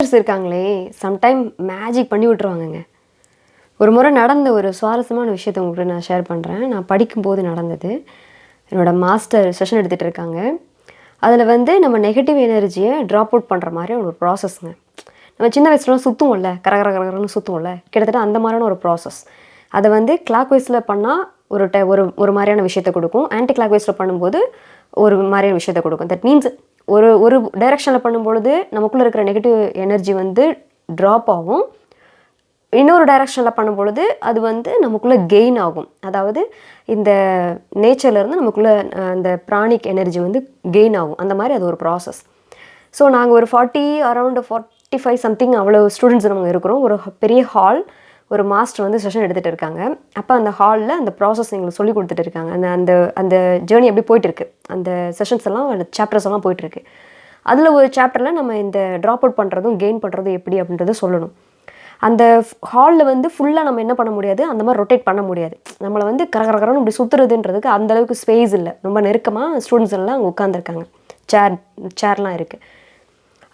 Actors இருக்காங்களே sometime magic பண்ணி விட்ருவாங்கங்க ஒரு முறை நடந்த ஒரு சுவாரஸ்யமான விஷயத்தை உங்களுக்கு நான் ஷேர் பண்ணுறேன் நான் படிக்கும்போது நடந்தது. என்னோட மாஸ்டர் செஷன் எடுத்துகிட்டு இருக்காங்க. அதில் வந்து நம்ம நெகட்டிவ் எனர்ஜியை ட்ராப் அவுட் பண்ணுற மாதிரி ஒரு ப்ராசஸ்ங்க நம்ம சின்ன வயசுலாம் சுற்றுவோம்ல கரகர கரகரன்னு சுற்றுவோம்ல கிட்டத்தட்ட அந்த மாதிரியான ஒரு ப்ராசஸ் அதை வந்து கிளாக் வைஸில் பண்ணால் ஒரு ட ஒரு ஒரு மாதிரியான விஷயத்தை கொடுக்கும். ஆன்டி கிளாக் வைஸில் பண்ணும்போது ஒரு மாதிரியான விஷயத்தை கொடுக்கும். தட் மீன்ஸ் ஒரு ஒரு டைரெக்ஷனில் பண்ணும்பொழுது நமக்குள்ளே இருக்கிற நெகட்டிவ் எனர்ஜி வந்து ட்ராப் ஆகும். இன்னொரு டைரக்ஷனில் பண்ணும்பொழுது அது வந்து நமக்குள்ளே கெயின் ஆகும். அதாவது இந்த நேச்சர்லேருந்து நமக்குள்ளே அந்த ப்ராணிக் எனர்ஜி வந்து கெயின் ஆகும். அந்த மாதிரி அது ஒரு ப்ராசஸ் ஸோ நாங்கள் ஒரு forty around forty five something அவ்வளோ ஸ்டூடெண்ட்ஸ் நம்ம இருக்கிறோம். ஒரு பெரிய ஹால் ஒரு மாஸ்டர் வந்து செஷன் எடுத்துகிட்டு இருக்காங்க. அப்போ அந்த ஹாலில் அந்த ப்ராசஸ் எங்களுக்கு சொல்லி கொடுத்துட்டு இருக்காங்க. அந்த அந்த அந்த ஜேர்னி எப்படி போயிட்டு இருக்கு அந்த செஷன்ஸ் எல்லாம் அந்த சாப்டர்ஸ் எல்லாம் போயிட்டுருக்கு. அதில் ஒரு சாப்டரில் நம்ம இந்த ட்ராப் அவுட் பண்ணுறதும் கெயின் பண்ணுறதும் எப்படி அப்படின்றத சொல்லணும். அந்த ஹாலில் வந்து ஃபுல்லாக நம்ம என்ன பண்ண முடியாது? அந்த மாதிரி ரொட்டேட் பண்ண முடியாது. நம்மளை வந்து கரகரகரன்னு இப்படி சுற்றுறதுன்றதுக்கு அந்த அளவுக்கு ஸ்பேஸ் இல்லை. ரொம்ப நெருக்கமாக ஸ்டூடெண்ட்ஸ் எல்லாம் அங்கே உட்காந்துருக்காங்க சேர் சேர்லாம் இருக்குது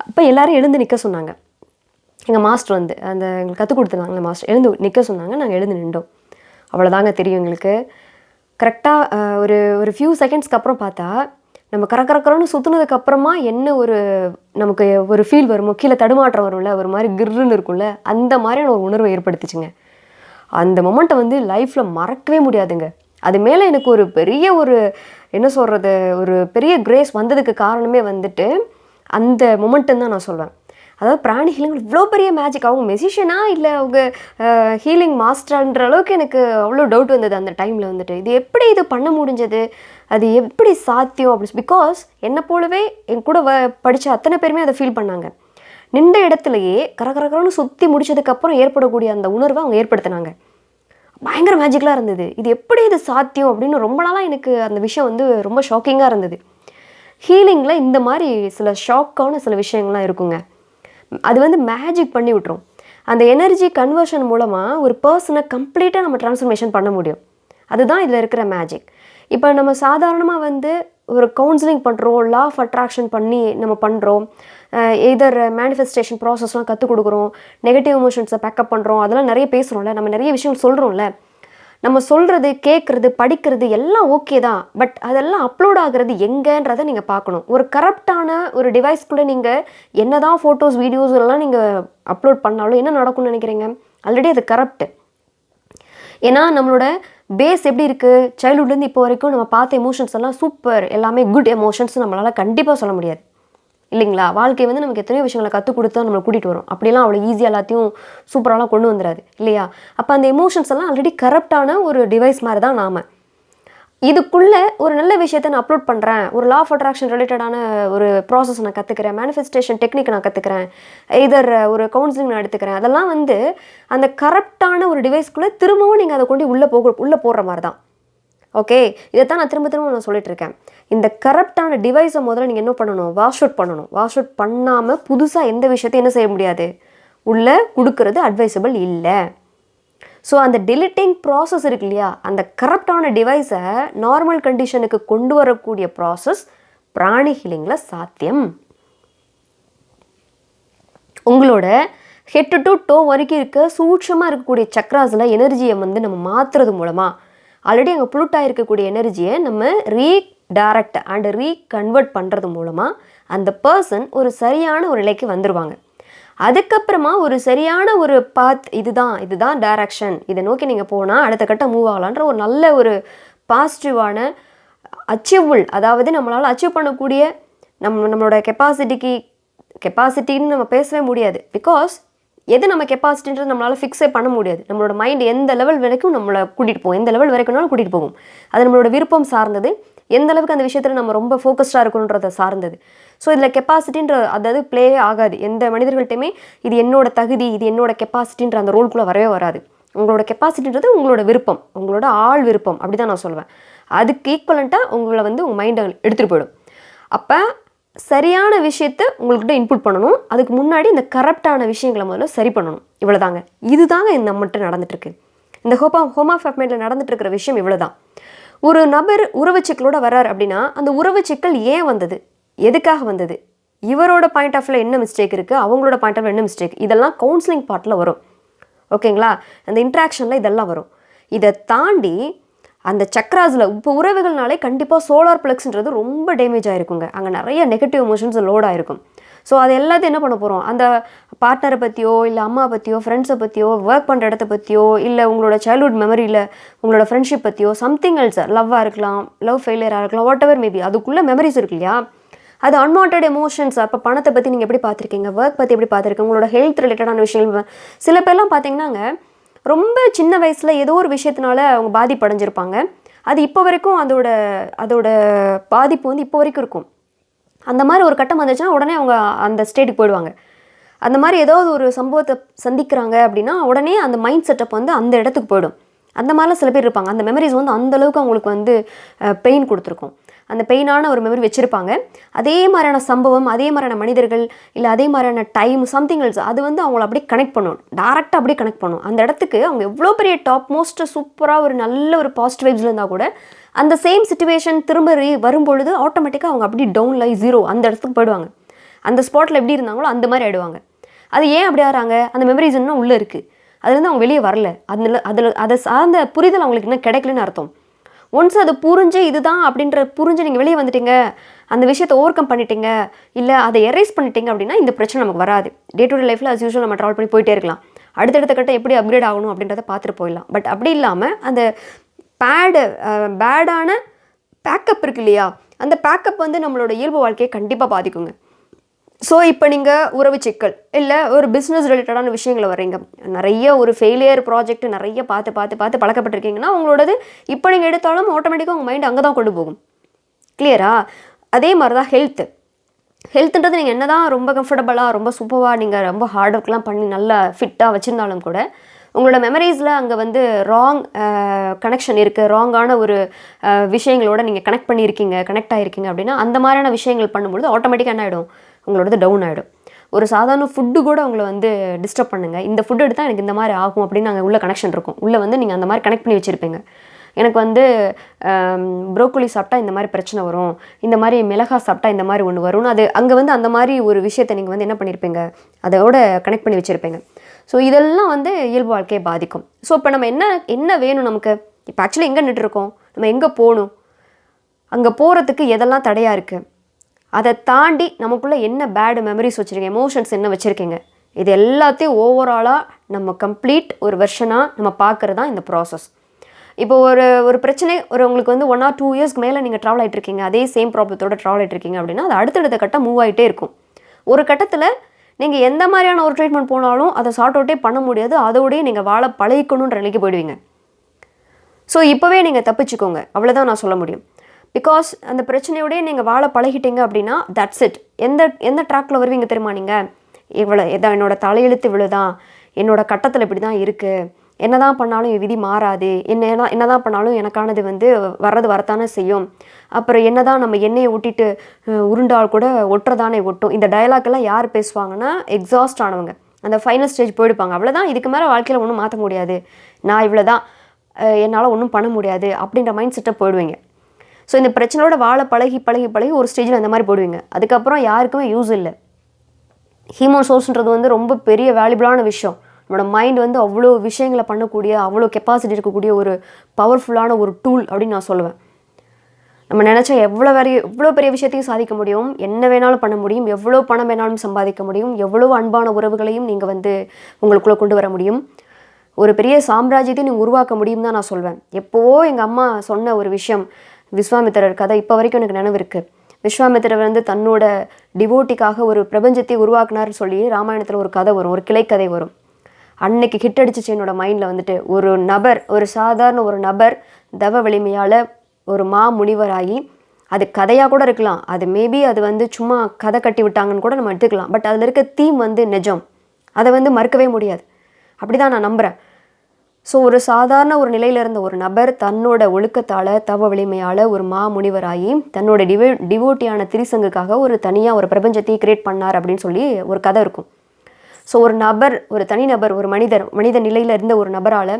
அப்போ எல்லோரும் எழுந்து நிற்க சொன்னாங்க. எங்கள் மாஸ்டர் வந்து அந்த எங்களுக்கு கற்றுக் கொடுத்துருந்தாங்களே மாஸ்டர் எழுந்து நிற்க சொன்னாங்க நாங்கள் எழுந்து நின்றோம். அவ்வளோதாங்க தெரியும் எங்களுக்கு. கரெக்டாக ஒரு ஒரு ஃபியூ செகண்ட்ஸ்க்கு அப்புறம் பார்த்தா நம்ம கரக்கரக்கரன்னு சுற்றுனதுக்கு அப்புறமா என்ன ஒரு நமக்கு ஒரு ஃபீல் வருமோ கீழே தடுமாற்றம் வரும்ல ஒரு மாதிரி கிர்ருன்னு இருக்கும்ல அந்த மாதிரியான ஒரு உணர்வை ஏற்படுத்திச்சுங்க. அந்த மொமெண்ட்டை வந்து லைஃப்பில் மறக்கவே முடியாதுங்க. அது மேலே எனக்கு ஒரு பெரிய ஒரு என்ன சொல்கிறது ஒரு பெரிய கிரேஸ் வந்ததுக்கு காரணமே வந்துட்டு அந்த மொமெண்ட்டுன்னு தான் நான் சொல்வேன். அதாவது பிராணி ஹீலிங் இவ்வளோ பெரிய மேஜிக் அவங்க மெசிஷியனா இல்லை அவங்க ஹீலிங் மாஸ்டர்ன்ற அளவுக்கு எனக்கு அவ்வளோ டவுட் வந்தது அந்த டைமில் வந்துட்டு. இது எப்படி இது பண்ண முடிஞ்சது? அது எப்படி சாத்தியம் அப்படி பிகாஸ் என்னை போலவே என் கூட வ படித்த அத்தனை பேருமே அதை ஃபீல் பண்ணாங்க. நின்ற இடத்துலையே கரகரகரன்னு சுற்றி முடிச்சதுக்கப்புறம் ஏற்படக்கூடிய அந்த உணர்வை அவங்க ஏற்படுத்தினாங்க. பயங்கர மேஜிக்கலாக இருந்தது. இது எப்படி இது சாத்தியம் அப்படின்னு ரொம்ப நாளாக எனக்கு அந்த விஷயம் வந்து ரொம்ப ஷாக்கிங்காக இருந்தது. ஹீலிங்கில் இந்த மாதிரி சில ஷாக்கான சில விஷயங்கள்லாம் இருக்குங்க. அது வந்து மேஜிக் பண்ணி விட்டுரும். அந்த எனர்ஜி கன்வர்ஷன் மூலமாக ஒரு பர்சனை கம்ப்ளீட்டாக நம்ம ட்ரான்ஸ்ஃபர்மேஷன் பண்ண முடியும். அதுதான் இதில் இருக்கிற மேஜிக் இப்போ நம்ம சாதாரணமாக வந்து ஒரு கவுன்சிலிங் பண்ணுறோம் லா ஆஃப் அட்ராக்ஷன் பண்ணி நம்ம பண்ணுறோம் எதர் மேனிஃபெஸ்டேஷன் ப்ராசஸ்லாம் கற்றுக் கொடுக்குறோம் நெகட்டிவ் எமோஷன்ஸை பேக்கப் பண்ணுறோம் அதெல்லாம் நிறைய பேசுகிறோம்ல நம்ம நிறைய விஷயம் சொல்கிறோம்ல நம்ம சொல்கிறது கேட்குறது படிக்கிறது எல்லாம் ஓகே தான். பட் அதெல்லாம் அப்லோட் ஆகிறது எங்கேன்றதை நீங்கள் பார்க்கணும். ஒரு கரப்டான ஒரு டிவைஸ்க்குள்ளே நீங்கள் என்ன தான் ஃபோட்டோஸ் வீடியோஸ் எல்லாம் நீங்கள் அப்லோட் பண்ணாலும் என்ன நடக்கும்னு நினைக்கிறீங்க? ஆல்ரெடி அது கரப்ட் ஏன்னா நம்மளோட பேஸ் எப்படி இருக்குது சைல்ட்ஹுட்லேருந்து இப்போ வரைக்கும் நம்ம பார்த்த எமோஷன்ஸ் எல்லாம் சூப்பர் எல்லாமே குட் எமோஷன்ஸ் நம்மளால் கண்டிப்பாக சொல்ல முடியாது. இல்லைங்களா? வாழ்க்கை வந்து நமக்கு எத்தனையோ விஷயங்களை கற்றுக் கொடுத்து நம்மளை கூட்டிகிட்டு வரும். அப்படிலாம் அவ்வளோ ஈஸியாக எல்லாத்தையும் சூப்பராலாம் கொண்டு வந்துடாது இல்லையா? அப்போ அந்த எமோஷன்ஸ் எல்லாம் ஆல்ரெடி கரப்டான ஒரு டிவைஸ் மாதிரி தான் நாம. இதுக்குள்ளே ஒரு நல்ல விஷயத்தை நான் அப்லோட் பண்ணுறேன் ஒரு லா ஆஃப் அட்ராக்ஷன் ரிலேட்டடான ஒரு ப்ராசஸ் நான் கற்றுக்கிறேன் மேனிஃபெஸ்டேஷன் டெக்னிக் நான் கற்றுக்கிறேன் இதர் ஒரு கவுன்சிலிங் நான் எடுத்துக்கிறேன். அதெல்லாம் வந்து அந்த கரப்டான ஒரு டிவைஸ்க்குள்ளே திரும்பவும் நீங்கள் அதை கொண்டு உள்ளே போக உள்ளே போடுற மாதிரி தான் ஓகே இதைத்தான் நான் திரும்ப திரும்ப நான் சொல்லிட்டு இருக்கேன். இந்த கரப்டான டிவைஸை முதல்ல நீங்கள் என்ன பண்ணணும்? வாஷ் அவுட் பண்ணணும். வாஷ் அவுட் பண்ணாமல் புதுசாக எந்த விஷயத்தையும் என்ன செய்ய முடியாது. உள்ளே கொடுக்கறது அட்வைசபிள் இல்லை. ஸோ அந்த டெலிட்டிங் ப்ராசஸ் இருக்கு இல்லையா? அந்த கரப்டான டிவைஸை நார்மல் கண்டிஷனுக்கு கொண்டு வரக்கூடிய ப்ராசஸ் பிராணி ஹீலிங்கில் சாத்தியம். உங்களோட ஹெட் டு டோ வரைக்கும் இருக்க சூட்சமாக இருக்கக்கூடிய சக்ராஸில் எனர்ஜியை வந்து நம்ம மாற்றுறது மூலமாக ஆல்ரெடி அங்கே புளுட்டாக இருக்கக்கூடிய எனர்ஜியை நம்ம ரீ டைரக்ட் அண்ட் ரீகன்வெர்ட் பண்ணுறது மூலமாக அந்த பர்சன் ஒரு சரியான ஒரு நிலைக்கு வந்துடுவாங்க அதுக்கப்புறமா ஒரு சரியான ஒரு பாத் இதுதான் இதுதான் டைரக்ஷன் இதை நோக்கி நீங்கள் போனால் அடுத்த கட்டம் மூவ் ஆகலான்ற ஒரு நல்ல ஒரு பாசிட்டிவான அச்சீவபிள் அதாவது நம்மளால் அச்சீவ் பண்ணக்கூடிய நம்ம நம்மளோட கெப்பாசிட்டிக்கு கெப்பாசிட்டின்னு நம்ம பேசவே முடியாது. பிகாஸ் எது நம்ம கெப்பாசிட்டின்றது நம்மளால் ஃபிக்ஸே பண்ண முடியாது. நம்மளோட மைண்ட் எந்த லெவல் வரைக்கும் நம்மளை கூட்டிகிட்டு போகும். எந்த லெவல் வரைக்கும்னாலும் கூட்டிகிட்டு போகும். அது நம்மளோட விருப்பம் சார்ந்தது. எந்த அளவுக்கு அந்த விஷயத்தில் நம்ம ரொம்ப ஃபோக்கஸ்டாக இருக்கணுன்றதை சார்ந்தது. ஸோ இதில் கெப்பாசிட்டின்ற அதாவது ப்ளே ஆகாது. எந்த மனிதர்கள்ட்டையுமே இது என்னோட தகுதி இது என்னோட கெப்பாசிட்டின்ற அந்த ரோல்குள்ளே வரவே வராது. உங்களோட கெப்பாசிட்டின்றது உங்களோட விருப்பம் உங்களோட ஆள் விருப்பம் அப்படி தான் நான் சொல்லுவேன் அதுக்கு ஈக்குவலண்ட்டாக உங்களை வந்து உங்கள் மைண்டை எடுத்துகிட்டு போயிடும். அப்போ சரியான விஷயத்தை உங்கள்கிட்ட இன்புட் பண்ணணும். அதுக்கு முன்னாடி இந்த கரப்டான விஷயங்களை முதல்ல சரி பண்ணணும். இவ்வளோதாங்க இதுதாங்க இந்த நம்மகிட்ட நடந்துட்டுருக்கு இந்த ஹோபா ஹோமா ஃபேப்மேட்டில் நடந்துட்டு இருக்கிற விஷயம் இவ்வளோதான் ஒரு நபர் உறவு சிக்கலோட வர்றார் அப்படின்னா அந்த உறவு சிக்கல் ஏன் வந்தது? எதுக்காக வந்தது? இவரோட பாயிண்ட் ஆஃப்ல என்ன மிஸ்டேக் இருக்குது அவங்களோட பாயிண்ட் ஆஃப் என்ன மிஸ்டேக் இதெல்லாம் கவுன்சிலிங் பார்ட்டில் வரும். ஓகேங்களா அந்த இன்ட்ராக்ஷனில் இதெல்லாம் வரும். இதை தாண்டி அந்த சக்ராஸில் இப்போ உறவுகள்னாலே கண்டிப்பாக சோலார் பிளக்ஸ்ன்றது ரொம்ப டேமேஜ் ஆகிருக்குங்க அங்கே நிறைய நெகட்டிவ் எமோஷன்ஸ் லோட் ஆகிருக்கும் ஸோ அது எல்லாத்தையும் என்ன பண்ண போகிறோம் அந்த பார்ட்னரை பற்றியோ இல்லை அம்மா பற்றியோ ஃப்ரெண்ட்ஸை பற்றியோ ஒர்க் பண்ணுற இடத்த பற்றியோ இல்லை உங்களோட சைல்ட்ஹுட் மெமரியில் உங்களோட ஃப்ரெண்ட்ஷிப் பற்றியோ சம்திங் எல்ஸ் லவ்வாக இருக்கலாம் லவ் ஃபெயிலியராக இருக்கலாம் வாட் எவர் மேபி அதுக்குள்ளே மெமரிஸ் இருக்கு இல்லையா? அது அன்வான்ட் எமோஷன்ஸ் அப்போ பணத்தை பற்றி நீங்கள் எப்படி பார்த்துருக்கீங்க? ஒர்க் பற்றி எப்படி பார்த்துருக்கீங்க? உங்களோட ஹெல்த் ரிலேட்டடான விஷயங்கள் சில பேர்லாம் பார்த்தீங்கன்னாங்க ரொம்ப சின்ன வயசில் ஏதோ ஒரு விஷயத்தினால அவங்க பாதிப்படைஞ்சிருப்பாங்க. அது இப்போ வரைக்கும் அதோட அதோட பாதிப்பு வந்து இப்போ வரைக்கும் இருக்கும். அந்த மாதிரி ஒரு கட்டம் வந்துச்சுன்னா உடனே அவங்க அந்த ஸ்டேட்டுக்கு போயிடுவாங்க. அந்த மாதிரி ஏதாவது ஒரு சம்பவத்தை சந்திக்கிறாங்க அப்படின்னா உடனே அந்த மைண்ட் செட்டப் வந்து அந்த இடத்துக்கு போயிடும். அந்த மாதிரிலாம் சில பேர் இருப்பாங்க. அந்த மெமரிஸ் வந்து அந்த அளவுக்கு அவங்களுக்கு வந்து பெயின் கொடுத்துருக்கும். அந்த பெயினான ஒரு மெமரி வச்சுருப்பாங்க. அதே மாதிரியான சம்பவம் அதே மாதிரியான மனிதர்கள் இல்லை அதே மாதிரியான டைம் சம்திங் எல்ஸ் அது வந்து அவங்கள அப்படியே கனெக்ட் பண்ணணும் டேரெக்டாக அப்படியே கனெக்ட் பண்ணணும் அந்த இடத்துக்கு அவங்க எவ்வளோ பெரிய டாப் மோஸ்ட்டு சூப்பராக ஒரு நல்ல ஒரு பாசிட்டிவ் வைப்ஸில் இருந்தால் கூட அந்த சேம் சுச்சுவேஷன் திரும்ப ரீ வரும்பொழுது ஆட்டோமேட்டிக்காக அவங்க அப்படி டவுன் லை ஜீரோ அந்த இடத்துக்கு போயிடுவாங்க. அந்த ஸ்பாட்டில் எப்படி இருந்தாங்களோ அந்த மாதிரி ஆயிடுவாங்க. அது ஏன் அப்படி ஆகிறாங்க? அந்த மெமரிஸ் இன்னும் உள்ளே இருக்குது அதுலேருந்து அவங்க வெளியே வரல. அதில் அதில் அதை சார்ந்த புரிதல் அவங்களுக்கு இன்னும் கிடைக்கலன்னு அர்த்தம். ஒன்ஸ் அது புரிஞ்சு இதுதான் அப்படின்ற புரிஞ்சு நீங்கள் வெளியே வந்துட்டீங்க அந்த விஷயத்தை ஓவர் கம் பண்ணிட்டீங்க இல்லை அதை எரேஸ் பண்ணிட்டீங்க அப்படின்னா இந்த பிரச்சனை நமக்கு வராது. டே டு டே லைஃப்பில் அஸ் யூஸ்வல் நம்ம ட்ராவல் பண்ணி போயிட்டே இருக்கலாம். அடுத்தடுத்த கட்டம் எப்படி அப்கிரேட் ஆகணும் அப்படின்றத பார்த்துட்டு போயிடலாம். பட் அப்படி இல்லாமல் அந்த பேடு பேடான பேக்கப் இருக்கு இல்லையா? அந்த பேக்கப் வந்து நம்மளோட இயல்பு வாழ்க்கையை கண்டிப்பாக பாதிக்குங்க. ஸோ இப்போ நீங்கள் உறவு சிக்கல் இல்லை ஒரு பிஸ்னஸ் ரிலேட்டடான விஷயங்களை வர்றீங்க. நிறைய ஒரு ஃபெயிலியர் ப்ராஜெக்ட் நிறைய பார்த்து பார்த்து பார்த்து பழக்கப்பட்டிருக்கீங்கன்னா உங்களோடது இப்போ நீங்கள் எடுத்தாலும் ஆட்டோமேட்டிக்காக உங்கள் மைண்ட் அங்கே தான் கொண்டு போகும். கிளியரா அதே மாதிரி தான் ஹெல்த்து ஹெல்த்துன்றது நீங்கள் என்ன தான் ரொம்ப கம்ஃபர்டபுளாக ரொம்ப சூப்பராக நீங்கள் ரொம்ப ஹார்ட் ஒர்க்லாம் பண்ணி நல்லா ஃபிட்டாக வச்சுருந்தாலும் கூட உங்களோட மெமரிஸில் அங்கே வந்து ராங் கனெக்ஷன் இருக்குது ராங்கான ஒரு விஷயங்களோட நீங்கள் கனெக்ட் பண்ணியிருக்கீங்க கனெக்ட் ஆகிருக்கீங்க அப்படின்னா அந்த மாதிரியான விஷயங்கள் பண்ணும்பொழுது ஆட்டோமேட்டிக்காக என்ன ஆகிடும் உங்களோடது டவுன் ஆகிடும் ஒரு சாதாரண ஃபுட்டு கூட உங்களை வந்து டிஸ்டர்ப் பண்ணுங்க. இந்த ஃபுட் எடுத்தால் எனக்கு இந்த மாதிரி ஆகும் அப்படின்னு நாங்கள் உள்ள கனெக்ஷன் இருக்கும். உள்ளே வந்து நீங்கள் அந்த மாதிரி கனெக்ட் பண்ணி வச்சுருப்பீங்க. எனக்கு வந்து ப்ரோக்கோலி சாப்பிட்டா இந்த மாதிரி பிரச்சனை வரும். இந்த மாதிரி மிளகா சாப்பிட்டா இந்த மாதிரி ஒன்று வரும்னு அது அங்கே வந்து அந்த மாதிரி ஒரு விஷயத்தை நீங்கள் வந்து என்ன பண்ணியிருப்பீங்க அதோட கனெக்ட் பண்ணி வச்சுருப்பீங்க. ஸோ இதெல்லாம் வந்து இயல்பு வாழ்க்கையை பாதிக்கும். ஸோ இப்போ நம்ம என்ன என்ன வேணும் நமக்கு? இப்போ ஆக்சுவலி எங்கே நின்றுருக்கோம் நம்ம எங்கே போகணும்? அங்கே போகிறதுக்கு எதெல்லாம் தடையாக இருக்குது அதை தாண்டி நமக்குள்ளே என்ன பேடு மெமரிஸ் வச்சுருக்கீங்க? எமோஷன்ஸ் என்ன வச்சுருக்கீங்க? இது எல்லாத்தையும் ஓவராலாக நம்ம கம்ப்ளீட் ஒரு வெர்ஷனாக நம்ம பார்க்குறது தான் இந்த ப்ராசஸ் இப்போ ஒரு ஒரு பிரச்சனை ஒரு உங்களுக்கு வந்து ஒன் ஆர் டூ இயர்ஸ்க்கு மேலே நீங்கள் ட்ராவல் ஆகிட்டு இருக்கீங்க அதே சேம் ப்ராப்ளத்தோட ட்ராவல் ஆகிட்டு இருக்கீங்க அப்படின்னா அது அடுத்தடுத்த கட்டம் மூவ் ஆகிட்டே இருக்கும். ஒரு கட்டத்தில் நீங்கள் எந்த மாதிரியான ஒரு ட்ரீட்மெண்ட் போனாலும் அதை சார்ட் அவுட்டே பண்ண முடியாது. அதோடய நீங்கள் வாழ பழகிக்கணுன்ற நிலைக்கு போயிடுவீங்க. ஸோ இப்போவே நீங்கள் தப்பிச்சுக்கோங்க. அவ்வளோதான் நான் சொல்ல முடியும். பிகாஸ் அந்த பிரச்சனையோடய நீங்கள் வாழ பழகிட்டீங்க அப்படின்னா தட்ஸ் இட் எந்த எந்த ட்ராக்கில் வருவீங்க தெரியுமா நீங்கள் இவ்வளோ இதான் என்னோட தலையெழுத்து இவ்வளோ தான் என்னோட கட்டத்தில் இப்படி தான் இருக்குது என்ன தான் பண்ணாலும் என் விதி மாறாது. என்ன என்ன தான் பண்ணாலும் எனக்கானது வந்து வர்றது வரத்தானே செய்யும். அப்புறம் என்ன தான் நம்ம எண்ணெயை ஊட்டிட்டு உருண்டால் கூட ஒட்டுறதானே ஒட்டும். இந்த டயலாக்கெல்லாம் யார் பேசுவாங்கன்னா எக்ஸாஸ்ட் ஆனவங்க. அந்த ஃபைனல் ஸ்டேஜ் போயிடுப்பாங்க. அவ்வளோதான் இதுக்கு மேலே வாழ்க்கையில் ஒன்றும் மாற்ற முடியாது. நான் இவ்வளோ தான் என்னால் ஒன்றும் பண்ண முடியாது. அப்படின்ற மைண்ட் செட்டை போயிடுவீங்க. ஸோ இந்த பிரச்சனையோட வாழ பழகி பழகி பழகி ஒரு ஸ்டேஜில் அந்த மாதிரி போடுவீங்க. அதுக்கப்புறம் யாருக்குமே யூஸ் இல்லை. ஹீமோன் சோர்ஸ்ன்றது வந்து ரொம்ப பெரிய வேல்யூபிளான விஷயம். நம்மளோட மைண்ட் வந்து அவ்வளோ விஷயங்களை பண்ணக்கூடிய அவ்வளோ கெப்பாசிட்டி இருக்கக்கூடிய ஒரு பவர்ஃபுல்லான ஒரு டூல் அப்படின்னு நான் சொல்லுவேன். நம்ம நினச்சா எவ்வளோ வரைய எவ்வளோ பெரிய விஷயத்தையும் சாதிக்க முடியும் என்ன வேணாலும் பண்ண முடியும் எவ்வளோ பணம் வேணாலும் சம்பாதிக்க முடியும் எவ்வளோ அன்பான உறவுகளையும் நீங்கள் வந்து உங்களுக்குள்ளே கொண்டு வர முடியும். ஒரு பெரிய சாம்ராஜ்யத்தை நீங்கள் உருவாக்க முடியும் தான் நான் சொல்வேன். எப்போவோ எங்கள் அம்மா சொன்ன ஒரு விஷயம் விஸ்வாமித்திரர் கதை இப்போ வரைக்கும் எனக்கு நினைவு இருக்குது விஸ்வாமித்திரர் வந்து தன்னோட டிவோட்டிக்காக ஒரு பிரபஞ்சத்தை உருவாக்குனார்னு சொல்லி ராமாயணத்தில் ஒரு கதை வரும் ஒரு கிளைக்கதை வரும். அன்னைக்கு ஹிட் அடிச்சிச்சு என்னோட மைண்டில் வந்துட்டு. ஒரு நபர் ஒரு சாதாரண ஒரு நபர் தவ வலிமையால் ஒரு மா முனிவராகி அது கதையாக கூட இருக்கலாம். அது மேபி அது வந்து சும்மா கதை கட்டி விட்டாங்கன்னு கூட நம்ம எடுத்துக்கலாம். பட் அதில் இருக்க தீம் வந்து நிஜம். அதை வந்து மறுக்கவே முடியாது. அப்படி தான் நான் நம்புகிறேன் ஸோ ஒரு சாதாரண ஒரு நிலையில் இருந்த ஒரு நபர் தன்னோட ஒழுக்கத்தால் தவ வலிமையால் ஒரு மா முனிவராகி தன்னோட டிவோ டிவோட்டியான திரிசங்குக்காக ஒரு தனியாக ஒரு பிரபஞ்சத்தை கிரியேட் பண்ணார் அப்படின்னு சொல்லி ஒரு கதை இருக்கும். ஸோ ஒரு நபர் ஒரு தனிநபர் ஒரு மனிதர் மனித நிலையில் இருந்த ஒரு நபரால்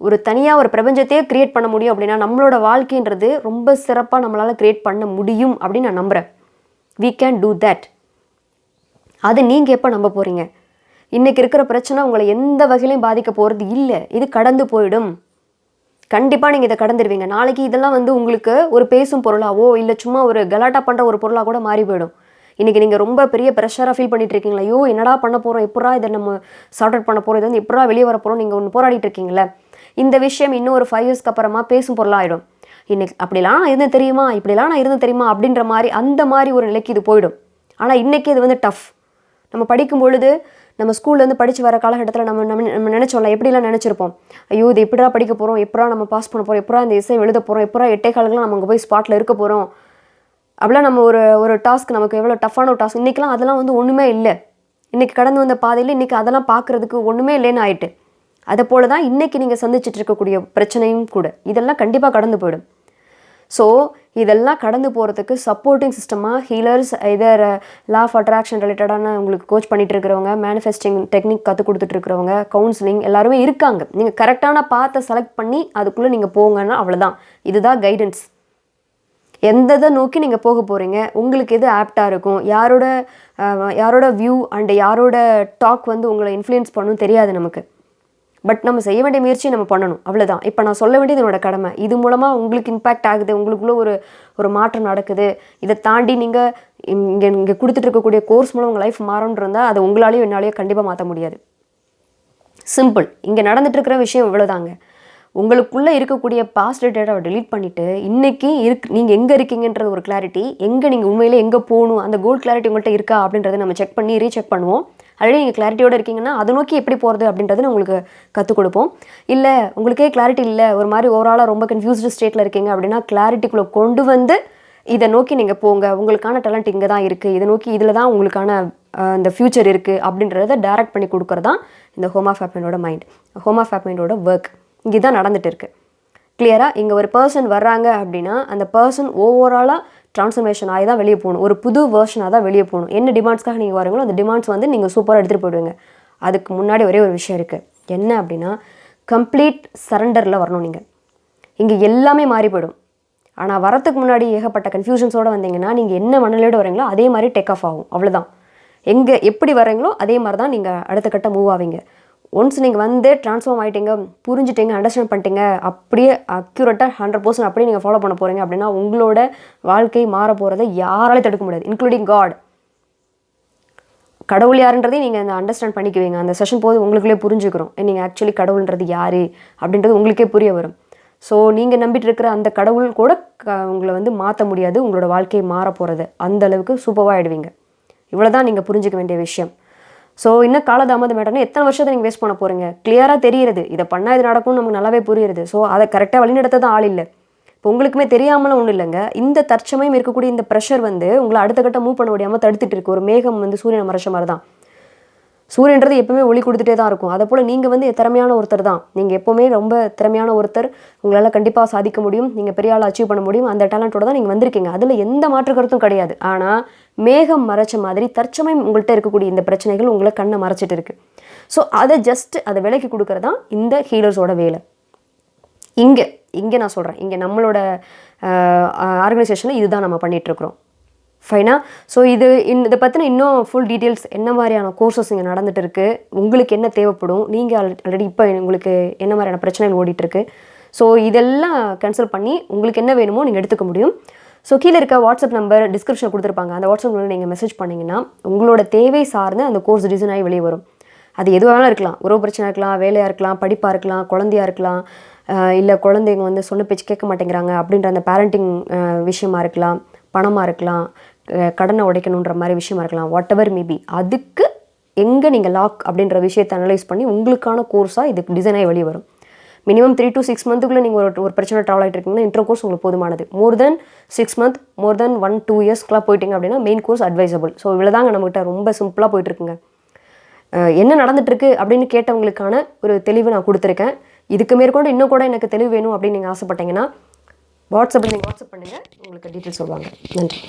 ஒரு தனியாக ஒரு பிரபஞ்சத்தையே க்ரியேட் பண்ண முடியும் அப்படின்னா நம்மளோட வாழ்க்கைன்றது ரொம்ப சிறப்பாக நம்மளால் க்ரியேட் பண்ண முடியும் அப்படின்னு நான் நம்புகிறேன் வீ கேன் டூ தேட் அது நீங்கள் எப்போ நம்ப போகிறீங்க இன்றைக்கி இருக்கிற பிரச்சனை உங்களை எந்த வகையிலையும் பாதிக்க போகிறது இல்லை. இது கடந்து போயிடும். கண்டிப்பாக நீங்கள் இதை கடந்துடுவீங்க நாளைக்கு இதெல்லாம் வந்து உங்களுக்கு ஒரு பேசும் பொருளாவோ இல்லை சும்மா ஒரு கலாட்டா பண்ணுற ஒரு பொருளாக கூட மாறி போயிடும். இன்றைக்கி நீங்கள் ரொம்ப பெரிய ப்ரெஷராக ஃபீல் பண்ணிட்டு இருக்கீங்களா ஐயோ என்னடா பண்ண போகிறோம் எப்படா இதை நம்ம சார்ட் அவுட் பண்ண போகிறோம் இது வந்து எப்படா வெளியே வர போகிறோம் நீங்கள் ஒன்று போராடிட்டு இருக்கீங்களே இந்த விஷயம் இன்னும் ஒரு ஃபைவ் இயர்ஸ்க்கு அப்புறமா பேசும் பொருளாகிடும் இன்னைக்கு அப்படிலாம் நான் இருந்தேன் தெரியுமா? இப்படிலாம் நான் இருந்தேன் தெரியுமா? அப்படின்ற மாதிரி அந்த மாதிரி ஒரு நிலைக்கு இது போயிடும். ஆனால் இன்றைக்கி இது வந்து டஃப் நம்ம படிக்கும் பொழுது நம்ம ஸ்கூல்லேருந்து படித்து வர காலகட்டத்தில் நம்ம நம்ம நம்ம நினச்சோம்ல எப்படிலாம் நினச்சிருப்போம்? ஐயோ இது எப்படா படிக்க போகிறோம் எப்படா நம்ம பாஸ் பண்ண போகிறோம் எப்படா இந்த இசை எழுத போகிறோம் எப்படா எட்டே காலங்களாம் நம்ம அங்கே போய் ஸ்பாட்டில் இருக்க போகிறோம் அப்படிலாம் நம்ம ஒரு ஒரு டாஸ்க் நமக்கு எவ்வளோ டஃப்பான ஒரு டாஸ்க் இன்றைக்கெலாம் அதெல்லாம் வந்து ஒன்றுமே இல்லை. இன்றைக்கி கடந்து வந்த பாதையில் இன்றைக்கி அதெல்லாம் பார்க்குறதுக்கு ஒன்றுமே இல்லைன்னு ஆயிட்டு. அதை போல தான் இன்றைக்கி நீங்கள் சந்திச்சுட்டு இருக்கக்கூடிய பிரச்சனையும் கூட. இதெல்லாம் கண்டிப்பாக கடந்து போயிடும். ஸோ இதெல்லாம் கடந்து போகிறதுக்கு சப்போர்ட்டிங் சிஸ்டமாக ஹீலர்ஸ் இதர் லா ஆஃப் அட்ராக்ஷன் ரிலேட்டடான உங்களுக்கு கோச் பண்ணிகிட்டு இருக்கிறவங்க மேனிஃபெஸ்டிங் டெக்னிக் கற்றுக் கொடுத்துட்டு இருக்கிறவங்க கவுன்சிலிங் எல்லாருமே இருக்காங்க. நீங்கள் கரெக்டான பாத்தை செலக்ட் பண்ணி அதுக்குள்ளே நீங்கள் போங்கன்னா அவ்வளோதான் இதுதான் கைடன்ஸ் எந்த இதை நோக்கி நீங்கள் போக போகிறீங்க உங்களுக்கு எது ஆப்டாக இருக்கும்? யாரோட யாரோட வியூ அண்ட் யாரோட டாக் வந்து உங்களை இன்ஃப்ளூயன்ஸ் பண்ணும் தெரியாது நமக்கு. பட் நம்ம செய்ய வேண்டிய முயற்சியை நம்ம பண்ணணும். அவ்வளோதான் இப்போ நான் சொல்ல வேண்டியது என்னோட கடமை. இது மூலமாக உங்களுக்கு இம்பேக்ட் ஆகுது. உங்களுக்குள்ள ஒரு ஒரு மாற்றம் நடக்குது. இதை தாண்டி நீங்கள் இங்கே இங்கே கொடுத்துட்டு இருக்கக்கூடிய கோர்ஸ் மூலம் உங்கள் லைஃப் மாறணும் இருந்தால் அதை உங்களாலேயும் என்னாலேயோ கண்டிப்பாக மாற்ற முடியாது. சிம்பிள் இங்கே நடந்துட்டு இருக்கிற விஷயம் இவ்வளோதாங்க உங்களுக்குள்ளே இருக்கக்கூடிய பாஸ்ட் டேட்டாவை டெலீட் பண்ணிவிட்டு இன்றைக்கி இருக் நீங்கள் எங்கே இருக்கீங்கன்றது ஒரு கிளாரிட்டி எங்கே நீங்கள் உண்மையிலே எங்கே போகணும் அந்த கோல் கிளாரிட்டி உங்கள்கிட்ட இருக்கா அப்படின்றத நம்ம செக் பண்ணி ரீசெக் பண்ணுவோம். ஆல்ரெடி நீங்கள் கிளாரிட்டியோட இருக்கீங்கன்னா அதை நோக்கி எப்படி போகிறது அப்படின்றத நான் உங்களுக்கு கற்றுக் கொடுப்போம். இல்லை உங்களுக்கே கிளாரிட்டி இல்லை ஒரு மாதிரி ஓவராலாக ரொம்ப கன்ஃபியூஸ்டு ஸ்டேட்டில் இருக்கீங்க அப்படின்னா கிளாரிட்டிக்குள்ளே கொண்டு வந்து இதை நோக்கி நீங்கள் போங்க. உங்களுக்கான டேலண்ட் இங்கே தான் இருக்குது இதை நோக்கி இதில் தான் உங்களுக்கான இந்த ஃப்யூச்சர் இருக்குது அப்படின்றத டேரக்ட் பண்ணி கொடுக்குறதான் இந்த home of mind home of work இங்கே தான் நடந்துட்டு இருக்கு கிளியராக இங்கே ஒரு பர்சன் வர்றாங்க அப்படின்னா அந்த பர்சன் ஓவராலாக ட்ரான்ஸ்ஃபர்மேஷன் ஆகி தான் வெளியே போகணும். ஒரு புது வேர்ஷனாக தான் வெளியே போகணும். என்ன டிமாண்ட்ஸ்க்காக நீங்கள் வரீங்களோ அந்த டிமாண்ட்ஸ் வந்து நீங்கள் சூப்பராக எடுத்துகிட்டு போயிடுவீங்க. அதுக்கு முன்னாடி ஒரே ஒரு விஷயம் இருக்குது என்ன அப்படின்னா கம்ப்ளீட் சரண்டரில் வரணும் நீங்கள் இங்கே எல்லாமே மாறி போயிடும் ஆனால் வரத்துக்கு முன்னாடி ஏகப்பட்ட கன்ஃபியூஷன்ஸோடு வந்தீங்கன்னா நீங்கள் என்ன மனநிலையோட வரீங்களோ அதே மாதிரி டேக் ஆஃப் ஆகும். அவ்வளோதான் எங்கே எப்படி வரீங்களோ அதே மாதிரி தான் நீங்கள் அடுத்த கட்ட மூவ் ஆவீங்க. ஒன்ஸ் நீங்கள் வந்து ட்ரான்ஸ்ஃபார்ம் ஆகிட்டீங்க புரிஞ்சுட்டீங்க அண்டர்ஸ்டாண்ட் பண்ணிட்டீங்க அப்படியே அக்யூரேட்டாக ஹண்ட்ரட் பர்சன்ட் அப்படியே நீங்கள் ஃபாலோ பண்ண போகிறீங்க அப்படின்னா உங்களோட வாழ்க்கை மாற போகிறத யாராலையும் தடுக்க முடியாது இன்க்ளூடிங் காட் கடவுள் யாருன்றதையும் நீங்கள் அந்த அண்டர்ஸ்டாண்ட் பண்ணிக்குவீங்க. அந்த செஷன் போது உங்களுக்குள்ளே புரிஞ்சுக்கிறோம். நீங்கள் ஆக்சுவலி கடவுள்ன்றது யார்? அப்படின்றது உங்களுக்கே புரிய வரும். ஸோ நீங்கள் நம்பிட்டு இருக்கிற அந்த கடவுள் கூட க உங்களை வந்து மாற்ற முடியாது. உங்களோட வாழ்க்கையை மாற போகிறது அந்த அளவுக்கு சூப்பராக ஆகிடுவீங்க இவ்வளோ தான் நீங்கள் புரிஞ்சுக்க வேண்டிய விஷயம். ஸோ இன்னும் காலதாமதம் மேட்டர்னா எத்தனை வருஷத்தை நீங்கள் வேஸ்ட் பண்ண போகிறீங்க கிளியராக தெரியுது இதை பண்ணால் இது நடக்கும்னு நமக்கு நல்லாவே புரியுது ஸோ அதை கரெக்டாக வழிநடத்த தான் ஆள் இல்லை. இப்போ உங்களுக்குமே தெரியாமலாம் ஒன்றும் இல்லைங்க. இந்த தற்சமயம் இருக்கக்கூடிய இந்த ப்ரெஷர் வந்து உங்களை அடுத்த கட்டம் மூவ் பண்ண முடியாமல் தடுத்துட்டு இருக்கு. ஒரு மேகம் வந்து சூரியனை மறைச்ச மாதிரி தான் சூரியன்றது எப்பவுமே ஒளி கொடுத்துட்டே தான் இருக்கும். அதை போல் நீங்கள் வந்து திறமையான ஒருத்தர் தான். நீங்கள் எப்போவுமே ரொம்ப திறமையான ஒருத்தர். உங்களால் கண்டிப்பாக சாதிக்க முடியும். நீங்கள் பெரிய ஆள் அச்சீவ் பண்ண முடியும். அந்த டேலண்ட்டோட தான் நீங்கள் வந்திருக்கீங்க. அதில் எந்த மாற்று கருத்தும் கிடையாது. ஆனால் மேகம் மறைச்ச மாதிரி தற்சமயம் உங்கள்கிட்ட இருக்கக்கூடிய இந்த பிரச்சனைகள் உங்களை கண்ணை மறைச்சிட்டு இருக்கு. ஸோ அதை ஜஸ்ட் அதை விலைக்கு கொடுக்கறது தான் இந்த ஹீலர்ஸோட வேலை. இங்கே இங்கே நான் சொல்கிறேன் இங்கே நம்மளோட ஆர்கனைசேஷனில் இதுதான் நம்ம பண்ணிகிட்ருக்குறோம் ஃபைனா ஸோ இது இன் இதை பற்றின இன்னும் ஃபுல் டீட்டெயில்ஸ் என்ன மாதிரியான கோர்சஸ் இங்கே நடந்துட்டு இருக்குது உங்களுக்கு என்ன தேவைப்படும்? நீங்கள் ஆல்ரெடி இப்போ உங்களுக்கு என்ன மாதிரியான பிரச்சனைகள் ஓடிட்டுருக்கு? ஸோ இதெல்லாம் கேன்சல் பண்ணி உங்களுக்கு என்ன வேணுமோ நீங்கள் எடுத்துக்க முடியும். ஸோ கீழே இருக்க வாட்ஸ்அப் நம்பர் டிஸ்கிரிப்ஷனில் கொடுத்துருப்பாங்க. அந்த வாட்ஸ்அப் நம்பர் நீங்கள் மெசேஜ் பண்ணிங்கன்னா உங்களோட தேவை சார்ந்து அந்த கோர்ஸ் டிசைன் ஆகி வெளியே வரும். அது எது இருக்கலாம். உறவு பிரச்சனை இருக்கலாம் வேலையாக இருக்கலாம் படிப்பாக இருக்கலாம் குழந்தையா இருக்கலாம் இல்லை குழந்தைங்க வந்து சொன்ன பேச்சு கேட்க மாட்டேங்கிறாங்க அப்படின்ற அந்த பேரண்டிங் விஷயமா இருக்கலாம் பணமாக இருக்கலாம் கடனை உடைக்கணுன்ற மாதிரி விஷயமா இருக்கலாம். வாட் எவர் மேபி அதுக்கு எங்கே நீங்கள் லாக் அப்படின்ற விஷயத்தை அனலைஸ் பண்ணி உங்களுக்கான கோர்ஸாக இது டிசைனாக வெளியே வரும். மினிமம் த்ரீ டு சிக்ஸ் மந்த்துக்குள்ளே நீங்கள் ஒரு ஒரு பிரச்சனை ட்ராவல் ஆகிட்டு இருக்கீங்கன்னா இன்ட்ரோ கோர்ஸ் உங்களுக்கு போதுமானது. More than six month more than one two இயர்ஸ்க்குலாம் போயிட்டீங்க அப்படின்னா மெயின் கோர்ஸ் அட்வைசபிள் ஸோ இவ்வளோதாங்க நம்மகிட்ட ரொம்ப சிம்பிளாக போயிட்டுருக்குங்க என்ன நடந்துட்டுருக்கு அப்படின்னு கேட்டவங்களுக்கான ஒரு தெளிவு நான் கொடுத்துருக்கேன். இதுக்கு மேற்கொண்டு இன்னும் கூட எனக்கு தெளிவு வேணும் அப்படின்னு நீங்கள் ஆசைப்பட்டீங்கன்னா வாட்ஸ்அப்பில் நீங்கள் வாட்ஸ்அப் பண்ணுங்கள் உங்களுக்கு டீட்டெயில்ஸ் சொல்லுவாங்க நன்றி.